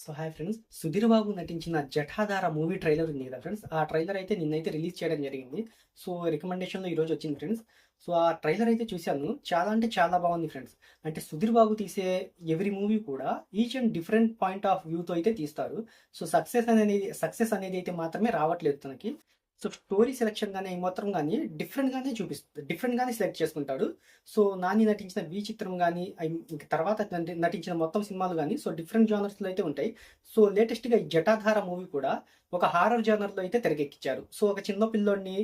So hi friends. Sudheer Babu నటించిన Jatadhara movie trailer ఉంది కదా ఫ్రెండ్స్. ఆ ట్రైలర్ అయితే నిన్నైతే రిలీజ్ చేయడం జరిగింది. సో రికమెండేషన్లో ఈరోజు వచ్చింది ఫ్రెండ్స్. సో ఆ ట్రైలర్ అయితే చూశాను. చాలా అంటే చాలా బాగుంది ఫ్రెండ్స్. అంటే సుధీర్ బాబు తీసే ఎవ్రీ మూవీ కూడా each and different point of వ్యూతో అయితే తీస్తారు. సో సక్సెస్ అనేది సక్సెస్ అనేది అయితే మాత్రమే రావట్లేదు తనకి. సో స్టోరీ సెలెక్షన్ కానీ ఏమాత్రం కానీ డిఫరెంట్గానే చూపిస్తుంది. డిఫరెంట్గానే సెలెక్ట్ చేసుకుంటాడు. సో నాని నటించిన వి చిత్రం కానీ ఇంక తర్వాత నటించిన మొత్తం సినిమాలు కానీ సో డిఫరెంట్ జానర్స్లో అయితే ఉంటాయి. సో లేటెస్ట్గా ఈ జటాధార మూవీ కూడా ఒక హారర్ జానర్లో అయితే తెరకెక్కించారు సో ఒక చిన్న పిల్లోడిని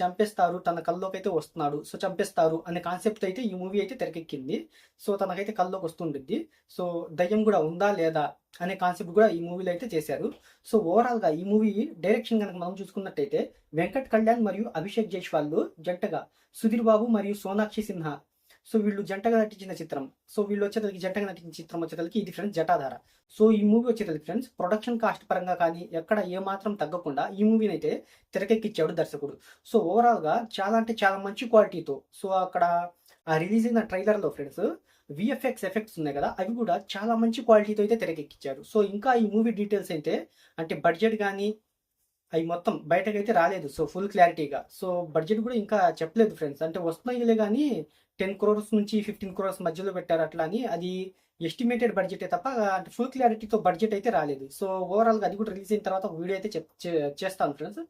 చంపేస్తారు తన కల్లోకి అయితే వస్తున్నాడు. సో చంపేస్తారు అనే కాన్సెప్ట్ అయితే ఈ మూవీ అయితే తెరకెక్కింది. సో తనకైతే కల్లోకి వస్తుంటుంది. సో దయ్యం కూడా ఉందా లేదా అనే కాన్సెప్ట్ కూడా ఈ మూవీలో అయితే చేశారు. సో ఓవరాల్గా ఈ మూవీ డైరెక్షన్ కనుక మనం చూసుకున్నట్టయితే వెంకట్ కళ్యాణ్ మరియు అభిషేక్ జైస్వాల్ జంటగా సుధీర్ బాబు మరియు సోనాక్షి సిన్హా సో వీళ్ళు జంటగా నటించిన చిత్రం. సో వీళ్ళు వచ్చేసరికి జంటగా నటించిన చిత్రం వచ్చేసరికి ఇది ఫ్రెండ్స్ జటాధార. సో ఈ మూవీ వచ్చేసరికి ఫ్రెండ్స్ ప్రొడక్షన్ కాస్ట్ పరంగా కానీ ఎక్కడ ఏ మాత్రం తగ్గకుండా ఈ మూవీని అయితే తెరకెక్కించాడు దర్శకుడు. సో ఓవరాల్గా చాలా అంటే చాలా మంచి క్వాలిటీతో సో అక్కడ ఆ రిలీజ్ అయిన ట్రైలర్లో ఫ్రెండ్స్ విఎఫ్ఎక్స్ ఎఫెక్ట్స్ ఉన్నాయి కదా అవి కూడా చాలా మంచి క్వాలిటీతో అయితే తెరకెక్కించారు సో ఇంకా ఈ మూవీ డీటెయిల్స్ అయితే అంటే బడ్జెట్ కానీ అవి మొత్తం బయటకు అయితే రాలేదు. సో ఫుల్ క్లారిటీగా సో బడ్జెట్ కూడా ఇంకా చెప్పలేదు ఫ్రెండ్స్ అంటే వస్తున్నాయిలే కానీ టెన్ క్రోర్స్ నుంచి ఫిఫ్టీన్ క్రోర్స్ మధ్యలో పెట్టారు అట్లా అని. అది ఎస్టిమేటెడ్ బడ్జెట్ తప్ప అంటే ఫుల్ క్లారిటీతో బడ్జెట్ అయితే రాలేదు. సో ఓవరాల్గా అది కూడా రిలీజ్ అయిన తర్వాత ఒక వీడియో అయితే చెప్- చేస్తాను ఫ్రెండ్స్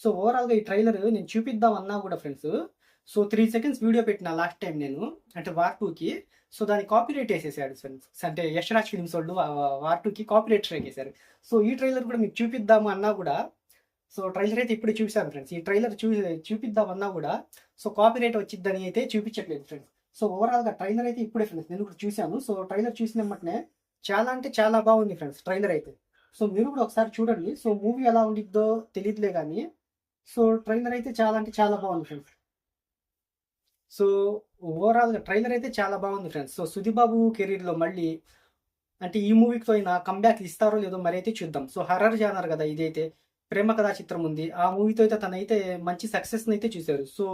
సో ఓవరాల్గా ఈ ట్రైలర్ నేను చూపిద్దాం అన్నా కూడా friends so three seconds video పెట్టిన లాస్ట్ టైం నేను అంటే వార్ టూకి సో దాని కాపీరైట్ వేసేసాడు ఫ్రెండ్స్ అంటే యశ్రాజ్ ఫిల్మ్స్ వాళ్ళు వార్ టూకి కాపీ రైట్ స్ట్రైక్ వేశారు సో ఈ ట్రైలర్ కూడా మీకు చూపిద్దాము అన్నా కూడా సో ట్రైలర్ అయితే ఇప్పుడే చూశాను ఫ్రెండ్స్. ఈ ట్రైలర్ చూ చూపిద్దామన్నా కూడా సో కాపీ రైట్ వచ్చిద్దని అయితే చూపించట్లేదు ఫ్రెండ్స్. సో ఓవరాల్గా ట్రైలర్ అయితే ఇప్పుడే ఫ్రెండ్స్ నేను కూడా చూశాను. సో ట్రైలర్ చూసిన వెంటనే చాలా అంటే చాలా బాగుంది ఫ్రెండ్స్ ట్రైలర్ అయితే. సో మీరు కూడా ఒకసారి చూడండి. సో మూవీ ఎలా ఉండిద్దో తెలియదులే కానీ సో ట్రైలర్ అయితే చాలా అంటే చాలా బాగుంది ఫ్రెండ్స్. సో ఓవరాల్గా ట్రైలర్ అయితే చాలా బాగుంది ఫ్రెండ్స్. సో సుధిబాబు కెరీర్లో మళ్ళీ అంటే ఈ మూవీతో అయినా కంబ్యాక్ ఇస్తారో లేదో మరి అయితే చూద్దాం. సో హర్రర్ జానర్ కదా ఇదైతే. ప్రేమ కథా చిత్రం ఉంది ఆ మూవీతో అయితే తనైతే మంచి సక్సెస్ అయితే చూశారు. సో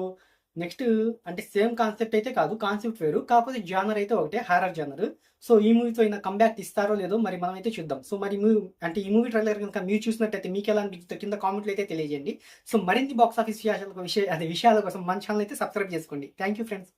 నెక్స్ట్ అంటే సేమ్ కాన్సెప్ట్ అయితే కాదు కాన్సెప్ట్ వేరు. కాకపోతే జానర్ అయితే ఒకటే హారర్ జానర్. సో ఈ మూవీతో అయినా కంబ్యాక్ ఇస్తారో లేదో మరి మనం అయితే చూద్దాం. సో మరి మూవీ అంటే ఈ మూవీ ట్రైలర్ కనుక మీరు చూసినట్టయితే మీకు ఎలా అనిపిస్తుందో కింద కామెంట్లు అయితే తెలియజేయండి. సో మరిన్ని బాక్స్ ఆఫీస్ విషయాల విషయ అదే విషయాల కోసం మన ఛానల్ అయితే సబ్స్క్రైబ్ చేసుకోండి. Thank you friends.